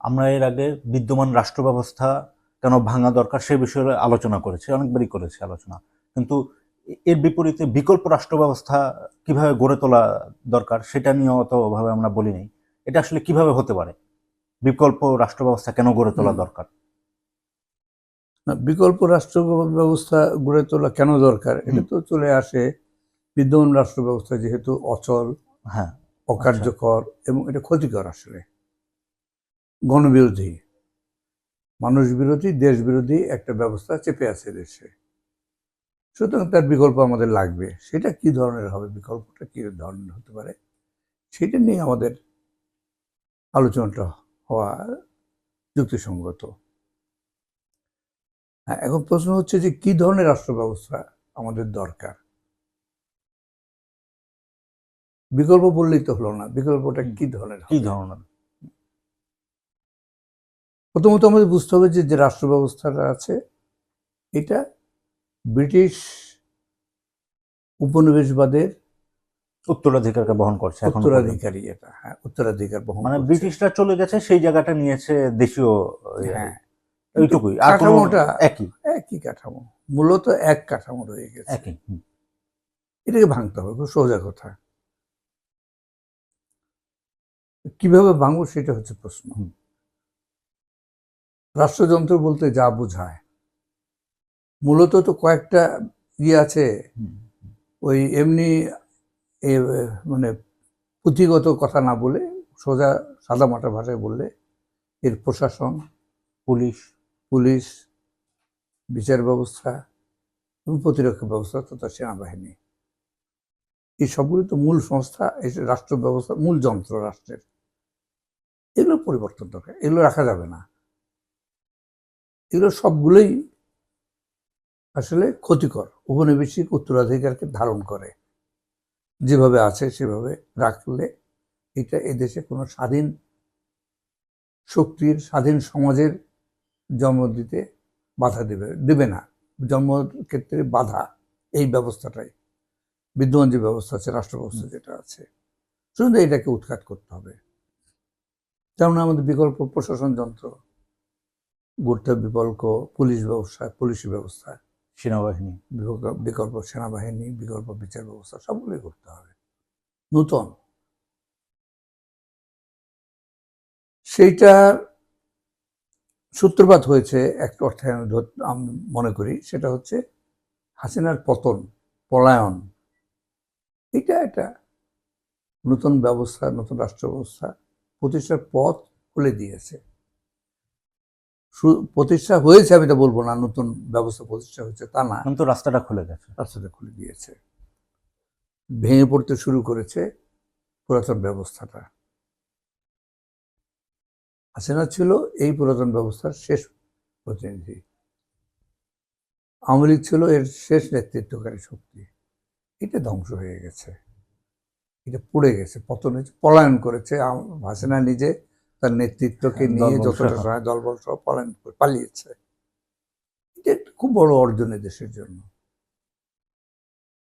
আমরা এর আগে বিদ্যমান রাষ্ট্র ব্যবস্থা কেন ভাঙা দরকার সে বিষয়ে আলোচনা করেছি অনেকবারই করেছি আলোচনা। কিন্তু এর বিপরীতে বিকল্প রাষ্ট্র ব্যবস্থা কীভাবে গড়ে তোলা দরকার সেটা নিয়ে অতভাবে আমরা বলি নাই। এটা আসলে কীভাবে হতে পারে? বিকল্প রাষ্ট্র ব্যবস্থা কেন গড়ে তোলা দরকার? বিকল্প রাষ্ট্র ব্যবস্থা গড়ে তোলা কেন দরকার? এটা তো চলে আসে বিদ্যমান রাষ্ট্র ব্যবস্থা যেহেতু অচল হ্যাঁ অকার্যকর এবং এটা ক্ষতিকর আসলে। গণবিরোধী মানুষ বিরোধী দেশ বিরোধী একটা ব্যবস্থা চেপে আছে দেশে। সুতরাং তার বিকল্প আমাদের লাগবে। সেটা কি ধরনের হবে, বিকল্পটা কি ধরনের হতে পারে, সেটা নিয়ে আমাদের আলোচনাটা হওয়া যুক্তিসঙ্গত। হ্যাঁ এখন প্রশ্ন হচ্ছে যে কি ধরনের রাষ্ট্র ব্যবস্থা আমাদের দরকার? বিকল্প বললেই তো হলো না, বিকল্পটা কি ধরনের কি? ধরনের? প্রথমত আমাদের বুঝতে হবে যে যে রাষ্ট্র ব্যবস্থাটা আছে এটা ব্রিটিশ উপনিবেশবাদের উত্তরাধিকারকে বহন করছে উত্তরাধিকারী এটা হ্যাঁ উত্তরাধিকার বহন মানে। ব্রিটিশরা চলে গেছে সেই জায়গাটা নিয়েছে দেশীয় ইয়ে, হ্যাঁ এইটুকুই কাঠামোটা- একই একই কাঠামো মূলত এক কাঠামো রয়ে গেছে একই। এটাকে ভাঙতে হবে খুব সোজা কথা কীভাবে ভাঙবো সেটা হচ্ছে প্রশ্ন। রাষ্ট্রযন্ত্র বলতে যা বোঝায়। মূলত তো কয়েকটা ইয়ে আছে ওই এমনি এ, মানে পুঁথিগত কথা না বলে সোজা সাদা সাদামাটা ভাষায় বললে এর প্রশাসন পুলিশ পুলিশ বিচার ব্যবস্থা এবং প্রতিরক্ষা ব্যবস্থা তথা সেনাবাহিনী। এই সবগুলি তো মূল সংস্থা এই রাষ্ট্র ব্যবস্থা মূল যন্ত্র রাষ্ট্রের। এগুলো পরিবর্তন দরকার এগুলো রাখা যাবে না। এগুলো সবগুলোই আসলে ক্ষতিকর। উপনিবেশিক উত্তরাধিকারকে ধারণ করে। যেভাবে আছে সেভাবে রাখলে এটা এদেশে কোনো স্বাধীন শক্তির স্বাধীন সমাজের জন্ম দিতে বাধা দেবে দেবে না। জন্ম ক্ষেত্রে বাধা এই ব্যবস্থাটাই। বিদ্যমান যে ব্যবস্থা আছে রাষ্ট্র ব্যবস্থা যেটা আছে শুধু এটাকে উৎখাত করতে হবে। যেমন আমাদের বিকল্প প্রশাসন যন্ত্র গড়তে হবে বিকল্প পুলিশ ব্যবস্থা পুলিশি ব্যবস্থা সেনাবাহিনী। বিকল্প- বিকল্প সেনাবাহিনী বিকল্প বিচার ব্যবস্থা সবগুলোই করতে হবে। নূতন। সেইটার সূত্রপাত হয়েছে এক অর্থে আমি মনে করি সেটা হচ্ছে হাসিনার পতন পলায়ন। এটা একটা নতুন ব্যবস্থা নতুন রাষ্ট্র ব্যবস্থা প্রতিষ্ঠার পথ খুলে দিয়েছে। প্রতিষ্ঠা হয়েছে আমি এটা বলব না নতুন ব্যবস্থা প্রতিষ্ঠা হয়েছে তা না। কিন্তু রাস্তাটা খুলে গেছে। রাস্তাটা খুলে দিয়েছে ভেঙে পড়তে শুরু করেছে পুরাতন ব্যবস্থাটা। হাসিনা ছিল এই পুরাতন ব্যবস্থার শেষ প্রতিনিধি। আওয়ামী লীগ ছিল এর শেষ নেতৃত্বকারী শক্তি। এটা ধ্বংস হয়ে গেছে। এটা পড়ে গেছে পতন হয়েছে পলায়ন করেছে। হাসিনা নিজে তার নেতৃত্বকে হ্যাঁ, নিয়ে যতটা। সহায় দলবল সহ পলায়ন করে পালিয়েছে। এটা খুব বড় অর্জন দেশের জন্য।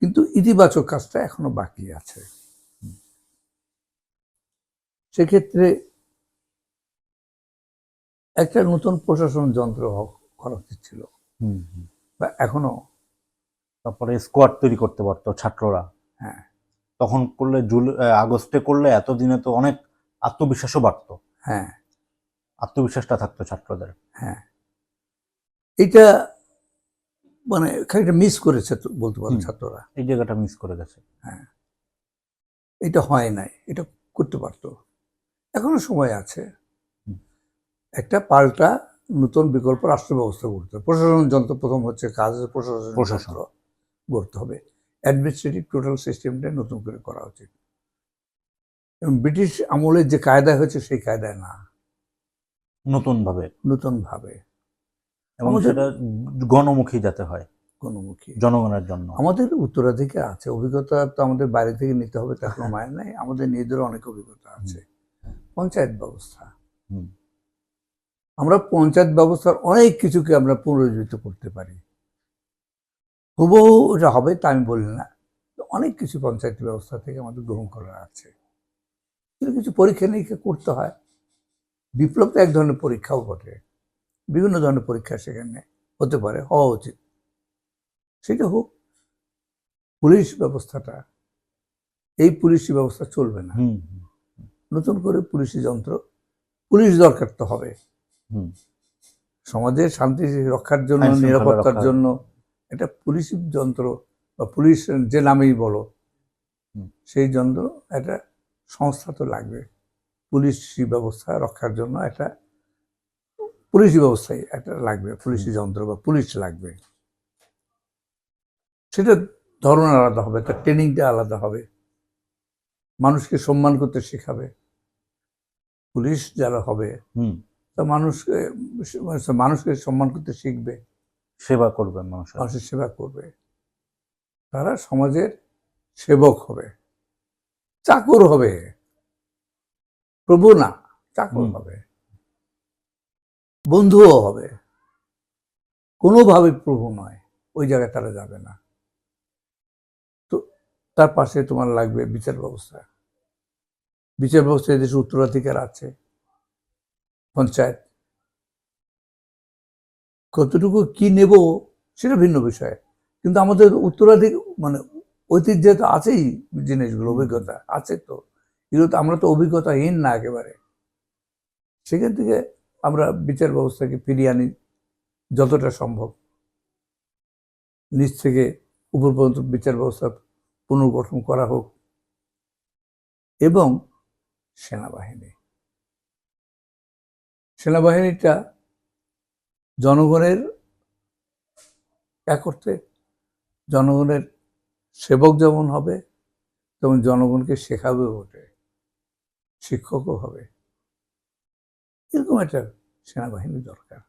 কিন্তু ইতিবাচক কাজটা এখনও বাকি আছে। সেক্ষেত্রে একটা নতুন প্রশাসন যন্ত্র করা উচিত ছিল। বা এখনও তারপরে স্কোয়াড তৈরি করতে পারতো ছাত্ররা। হ্যাঁ। তখন করলে জুলাই আগস্টে করলে এতদিনে তো অনেক আত্মবিশ্বাসও বাড়তো। হ্যাঁ। আত্মবিশ্বাসটা থাকতো ছাত্রদের। হ্যাঁ। এটা মানে খানিকটা মিস করেছে বলতে পারো ছাত্ররা। এই জায়গাটা মিস করে গেছে। হ্যাঁ। এটা হয় নাই এটা করতে পারতো। এখনও সময় আছে। একটা পাল্টা নতুন বিকল্প রাষ্ট্র ব্যবস্থা করতে হবে। প্রশাসন যন্ত্র প্রথম হচ্ছে কাজ প্রশাসন। প্রশাসন। গড়তে হবে। অ্যাডমিনিস্ট্রেটিভ টোটাল সিস্টেমটা নতুন করে করা উচিত। এবং ব্রিটিশ আমলে যে কায়দা হয়েছে সেই কায়দায় না। নতুন ভাবে নতুন ভাবে এবং সেটা গণমুখী যাতে হয়। গণমুখী। জনগণের জন্য। আমাদের উত্তরাধিকার আছে। অভিজ্ঞতা তো আমাদের বাইরে থেকে নিতে হবে তার কোনো মানে নাই। আমাদের নিজেদের অনেক অভিজ্ঞতা আছে। পঞ্চায়েত ব্যবস্থা। আমরা পঞ্চায়েত ব্যবস্থার অনেক কিছুকে আমরা পুনরুজ্জীবিত করতে পারি। হুবহু এটা হবে তা আমি বলি না। অনেক কিছু পঞ্চায়েত ব্যবস্থা থেকে আমাদের গ্রহণ করা আছে। কিছু কিছু পরীক্ষা নিরীক্ষা করতে হয়। বিপ্লব তো এক ধরনের পরীক্ষাও বটে। বিভিন্ন ধরনের পরীক্ষা সেখানে হতে পারে হওয়া উচিত। সেটা হোক পুলিশ ব্যবস্থাটা এই পুলিশি ব্যবস্থা চলবে না। নতুন করে পুলিশি যন্ত্র পুলিশ দরকার তো হবে। সমাজের শান্তি রক্ষার জন্য নিরাপত্তার জন্য একটা পুলিশ যন্ত্র বা পুলিশ যে নামেই বলো সেই যন্ত্র একটা সংস্থা তো লাগবে। পুলিশি ব্যবস্থা রক্ষার জন্য একটা পুলিশি ব্যবস্থায় একটা লাগবে পুলিশি যন্ত্র বা পুলিশ লাগবে। সেটা ধরন আলাদা হবে তার ট্রেনিংটা আলাদা হবে। মানুষকে সম্মান করতে শেখাবে। পুলিশ যারা হবে তা মানুষকে মানুষকে সম্মান করতে শিখবে। সেবা করবে মানুষের সেবা করবে। তারা সমাজের সেবক হবে। চাকর হবে। প্রভু না চাকর হবে। বন্ধুও হবে। কোনোভাবে প্রভু নয় ওই জায়গায় তারা যাবে না। তো তার পাশে তোমার লাগবে বিচার ব্যবস্থা। বিচার ব্যবস্থা এদেশে উত্তরাধিকার আছে পঞ্চায়েত। কতটুকু কি নেব সেটা ভিন্ন বিষয়। কিন্তু আমাদের উত্তরাধিক মানে ঐতিহ্যে তো আছেই জিনিসগুলো অভিজ্ঞতা আছে তো। এগুলো তো আমরা তো অভিজ্ঞতাহীন না একেবারে। সেখান থেকে আমরা বিচার ব্যবস্থাকে ফিরিয়ে আনি যতটা সম্ভব। নিচ থেকে উপর পর্যন্ত বিচার ব্যবস্থা পুনর্গঠন করা হোক। এবং সেনাবাহিনী। সেনাবাহিনীটা জনগণের এক করতে জনগণের সেবক যেমন হবে তেমন জনগণকে শেখাবে বটে শিক্ষকও হবে। এরকম একটা সেনাবাহিনী দরকার।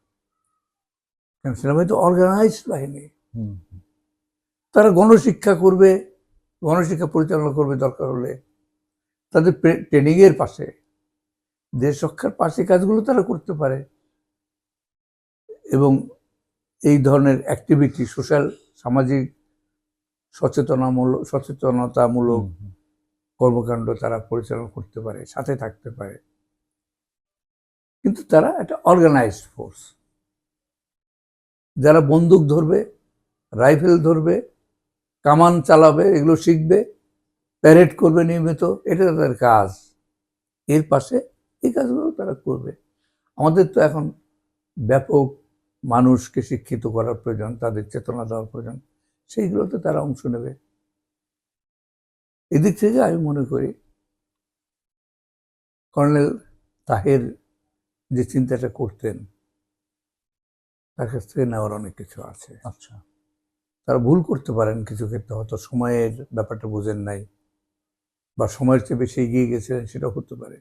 কারণ সেনাবাহিনী তো অর্গানাইজড বাহিনী। তারা গণশিক্ষা করবে গণশিক্ষা পরিচালনা করবে দরকার হলে। তাদের ট্রেনিংয়ের পাশে দেশ রক্ষার পাশে কাজগুলো তারা করতে পারে। এবং এই ধরনের অ্যাক্টিভিটি সোশ্যাল সামাজিক সচেতনামূলক সচেতনতামূলক কর্মকাণ্ড তারা পরিচালনা করতে পারে সাথে থাকতে পারে। কিন্তু তারা একটা অর্গানাইজড ফোর্স যারা বন্দুক ধরবে রাইফেল ধরবে কামান চালাবে এগুলো শিখবে প্যারেড করবে নিয়মিত এটা তাদের কাজ। এর পাশে এই কাজগুলো তারা করবে। আমাদের তো এখন ব্যাপক মানুষকে শিক্ষিত করার প্রয়োজন তাদের চেতনা দেওয়ার প্রয়োজন। সেইগুলোতে তারা অংশ নেবে। এদিক থেকে আমি মনে করি কর্নেল তাহের যে চিন্তাটা করতেন তার কাছ থেকে নেওয়ার অনেক কিছু আছে। আচ্ছা। তারা ভুল করতে পারেন কিছু ক্ষেত্রে হয়তো সময়ের ব্যাপারটা বোঝেন নাই বা সময়ের চেয়ে বেশি এগিয়ে গেছিলেন সেটাও হতে পারে।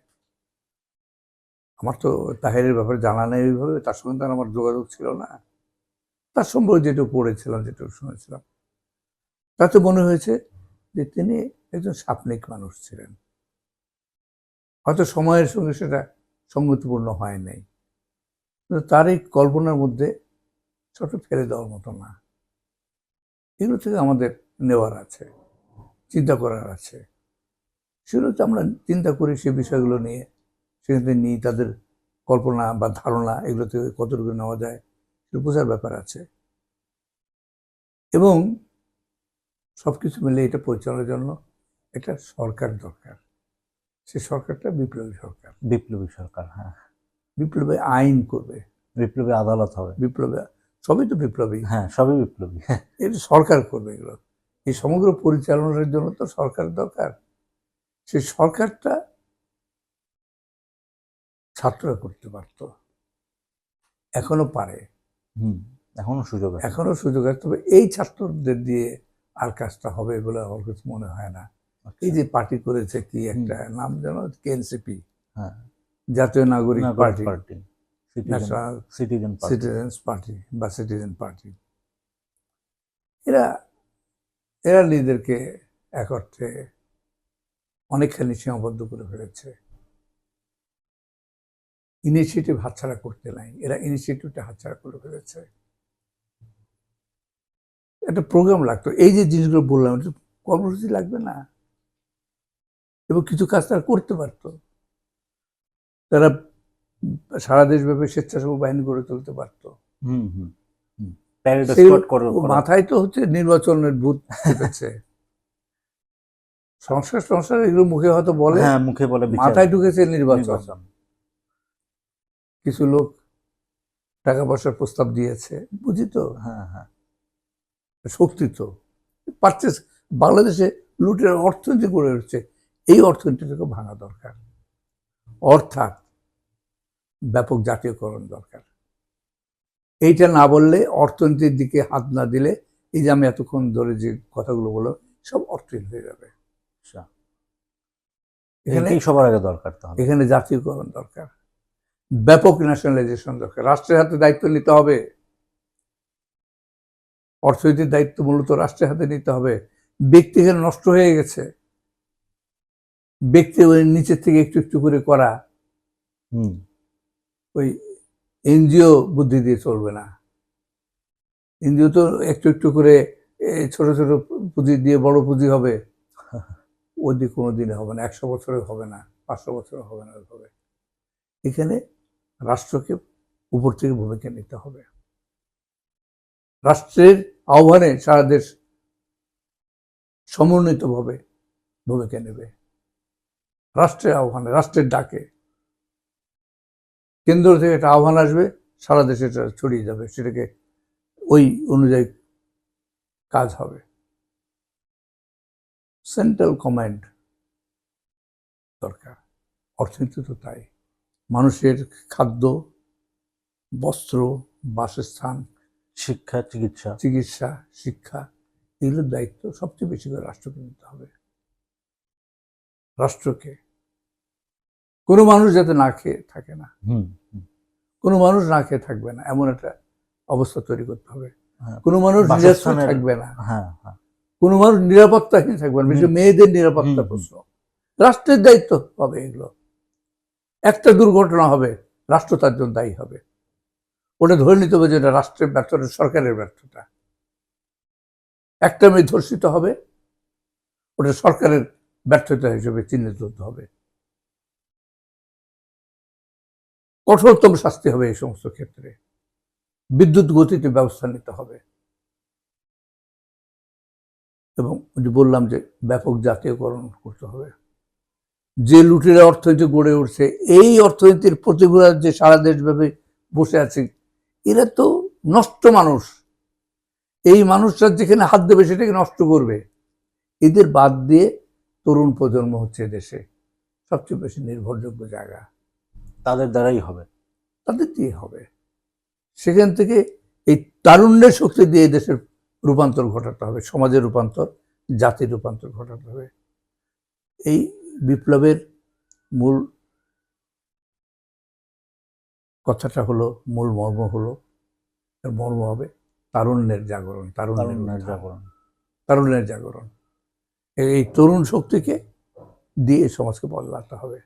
আমার তো তাহেরের ব্যাপারে জানা নেই ওইভাবে তার সঙ্গে তার আমার যোগাযোগ ছিল না। তার সম্পর্কে যেটুকু পড়েছিলাম যেটুকু শুনেছিলাম। তাতে মনে হয়েছে যে তিনি একজন সাপনিক মানুষ ছিলেন। হয়তো সময়ের সঙ্গে সেটা সঙ্গতিপূর্ণ হয় নাই। কিন্তু তার এই কল্পনার মধ্যে ছোট ফেলে দেওয়ার মতো না। এগুলো থেকে আমাদের নেওয়ার আছে, চিন্তা করার আছে। সেগুলো তো আমরা চিন্তা করি সে বিষয়গুলো নিয়ে। সেখান নিয়ে তাদের কল্পনা বা ধারণা এগুলো থেকে কতটুকু নেওয়া যায় সেটা বোঝার ব্যাপার আছে। এবং সব কিছু মিলে এটা পরিচালনার জন্য একটা সরকার দরকার। সে সরকারটা বিপ্লবী সরকার। বিপ্লবী সরকার হ্যাঁ। বিপ্লবী আইন করবে। বিপ্লবী আদালত হবে। বিপ্লবী সবই তো বিপ্লবী। হ্যাঁ সবই বিপ্লবী। এটা সরকার করবে এগুলো। এই সমগ্র পরিচালনার জন্য তো সরকার দরকার। সেই সরকারটা ছাত্ররা করতে পারত। এখনও পারে। হুম এখনও সুযোগ এখনও সুযোগ আছে। তবে এই ছাত্রদের দিয়ে আর কাজটা হবে বলে আমার কাছে মনে হয় না। আচ্ছা। এই যে পার্টি করেছে কি একটা নাম যেন কেএনসিপি। হ্যাঁ। জাতীয় নাগরিক পার্টি। সিটিজেন পার্টি বা সিটিজেন পার্টি এরা এরা নিজেদেরকে এক অর্থে অনেকখানি সীমাবদ্ধ করে ফেলেছে। ইনিশিয়েটিভ হাতছাড়া করতে নাই। এরা ইনিশিয়েটিভটা হাতছাড়া করে ফেলেছে। একটা প্রোগ্রাম লাগতো। এই যে জিনিসগুলো বললাম এটা কর্মসূচি লাগবে না। এবং কিছু কাজ তারা করতে পারতো। তারা সারা দেশব্যাপী স্বেচ্ছাসেবক বাহিনী গড়ে তুলতে পারতো। মাথায় তো হচ্ছে নির্বাচনের ভূত চেপেছে সংস্কার সংস্কার এগুলো মুখে হয়তো বলে। হ্যাঁ মুখে বলে মাথায় ঢুকেছে নির্বাচন। নির্বাচন। কিছু লোক টাকা পয়সার প্রস্তাব দিয়েছে। বুঝি তো? হ্যাঁ হ্যাঁ। শক্তি তো। পারছে বাংলাদেশে লুটের অর্থনীতি গড়ে উঠছে। এই অর্থনীতিটাকে ভাঙা দরকার। অর্থাৎ ব্যাপক জাতীয়করণ দরকার। এইটা না বললে অর্থনীতির দিকে হাত না দিলে এই যে আমি এতক্ষণ ধরে যে কথাগুলো বলো সব অর্থহীন হয়ে যাবে। আচ্ছা। এখানে সবার আগে দরকার এখানে জাতীয়করণ দরকার। ব্যাপক ন্যাশনালাইজেশন দরকার। রাষ্ট্রের হাতে দায়িত্ব নিতে হবে। অর্থনীতির দায়িত্ব মূলত রাষ্ট্রের হাতে নিতে হবে। ব্যক্তি এখানে নষ্ট হয়ে গেছে ব্যক্তি ওই নিচের থেকে একটু একটু করে করা হুম। ওই এনজিও বুদ্ধি দিয়ে চলবে না। এনজিও তো একটু একটু করে ছোট ছোট পুঁজি দিয়ে বড় পুঁজি হবে। ওই দিয়ে কোনো দিনে হবে না একশো বছরে হবে না পাঁচশো বছরে হবে না ওইভাবে। এখানে রাষ্ট্রকে উপর থেকে ভূমিকা নিতে হবে। রাষ্ট্রের আহ্বানে সারা দেশ সমন্বিতভাবে ভূমিকা নেবে। রাষ্ট্রের আহ্বানে, রাষ্ট্রের ডাকে। কেন্দ্র থেকে একটা আহ্বান আসবে, সারা দেশে এটা ছড়িয়ে যাবে, সেটাকে ওই অনুযায়ী কাজ হবে। সেন্ট্রাল কমান্ড দরকার, অর্থনীতি তো তাই। মানুষের খাদ্য, বস্ত্র, বাসস্থান শিক্ষা চিকিৎসা। চিকিৎসা শিক্ষা এগুলোর দায়িত্ব সবচেয়ে বেশি করে রাষ্ট্রকে নিতে হবে। রাষ্ট্রকে। কোনো মানুষ যাতে না খেয়ে থাকে না। কোনো মানুষ না খেয়ে থাকবে না এমন একটা অবস্থা তৈরি করতে হবে। হ্যাঁ। কোনো মানুষ নিরাশ্রয় থাকবে না। হ্যাঁ হ্যাঁ। কোনো মানুষ নিরাপত্তাহীন থাকবে না বিশেষ মেয়েদের নিরাপত্তা। প্রশ্ন। রাষ্ট্রের দায়িত্ব হবে এগুলো। একটা দুর্ঘটনা হবে রাষ্ট্র তার জন্য দায়ী হবে। ওটা ধরে নিতে হবে যে এটা রাষ্ট্রের ব্যর্থতা সরকারের ব্যর্থতা। একটা মেয়ে ধর্ষিত হবে, ওটা সরকারের ব্যর্থতা হিসেবে চিহ্নিত হতে হবে। কঠোরতম শাস্তি হবে এই সমস্ত ক্ষেত্রে। বিদ্যুৎ গতিতে ব্যবস্থা নিতে হবে। এবং বললাম যে ব্যাপক জাতীয়করণ করতে হবে। যে লুটেরা অর্থনীতি গড়ে উঠছে, এই অর্থনীতির প্রতিকূলা যে সারা দেশব্যাপী বসে আছে এরা তো নষ্ট মানুষ। এই মানুষরা যেখানে হাত দেবে সেটাকে নষ্ট করবে। এদের বাদ দিয়ে তরুণ প্রজন্ম হচ্ছে দেশে। সবচেয়ে বেশি নির্ভরযোগ্য জায়গা। তাদের দ্বারাই হবে। তাদের দিয়ে হবে। সেখান থেকে এই তারুণ্যের শক্তি দিয়ে দেশের রূপান্তর ঘটাতে হবে সমাজের রূপান্তর জাতির রূপান্তর ঘটাতে হবে। এই বিপ্লবের মূল কথাটা হলো মূল মর্ম হলো মর্ম হবে তারুণ্যের জাগরণ তারুণ্যের জাগরণ। তারুণ্যের জাগরণ। এই- এই তরুণ শক্তিকে দিয়ে সমাজকে বদলাতে হবে।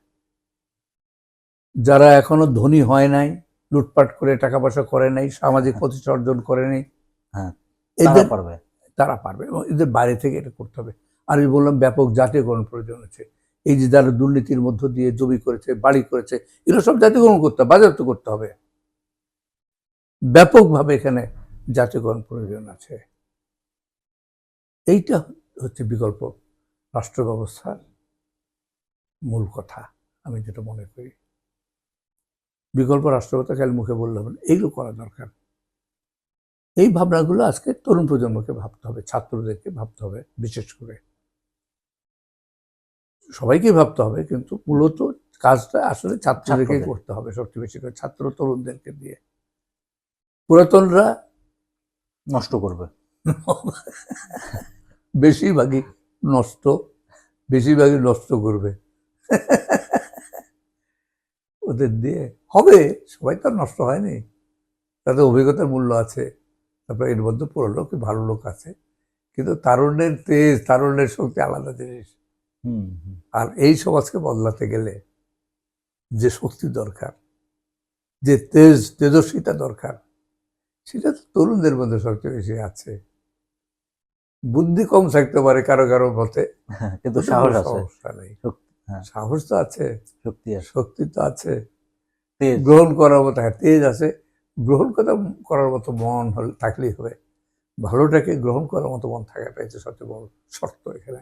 যারা এখনও ধনী হয় নাই লুটপাট করে টাকা পয়সা করে নাই সামাজিক প্রতিষ্ঠা অর্জন করে নাই হ্যাঁ, এদের পারবে। তারা পারবে এবং এদের বাইরে থেকে এটা করতে হবে। আর আমি বললাম ব্যাপক জাতীয়করণ প্রয়োজন আছে এই যে যারা দুর্নীতির মধ্য দিয়ে জমি করেছে, বাড়ি করেছে, এগুলো সব জাতীয়করণ করতে হবে বাজারত করতে হবে। ব্যাপকভাবে এখানে জাতীয়করণ প্রয়োজন আছে। এইটা হচ্ছে বিকল্প রাষ্ট্র ব্যবস্থার মূল কথা, আমি যেটা মনে করি। বিকল্প রাষ্ট্র ব্যবস্থা খালি মুখে বললে হবে এইগুলো করা দরকার। এই ভাবনাগুলো আজকে তরুণ প্রজন্মকে ভাবতে হবে, ছাত্রদেরকে ভাবতে হবে, বিশেষ করে। সবাইকে ভাবতে হবে কিন্তু মূলত কাজটা আসলে ছাত্রদেরকে ছাত্রদের। করতে হবে সবচেয়ে বেশি করে ছাত্র তরুণদেরকে দিয়ে। পুরাতনরা নষ্ট করবে। বেশিরভাগই নষ্ট বেশিরভাগই নষ্ট করবে। ওদের দিয়ে হবে সবাই তো আর নষ্ট হয়নি। তাদের অভিজ্ঞতার মূল্য আছে। তারপরে এর মধ্যে পুরো লোক ভালো লোক আছে। কিন্তু তারুণ্যের তেজ তারুণ্যের শক্তি আলাদা জিনিস। আর এই সমাজকে বদলাতে গেলে যে শক্তি দরকার যে তেজ তেজস্বিতা দরকার সেটা তো তরুণদের মধ্যে সবচেয়ে বেশি আছে। বুদ্ধি কম থাকতে পারে কারও কারও মতে হ্যাঁ, কিন্তু সাহস সমস্যা নেই। হ্যাঁ। সাহস তো আছে। শক্তি শক্তি তো আছে। গ্রহণ করার মতো হ্যাঁ তেজ আছে। গ্রহণ করা করার মতো মন হলে থাকলেই হবে। ভালোটাকে গ্রহণ করার মতো মন থাকাটাই তো সবচেয়ে বড় শর্ত এখানে।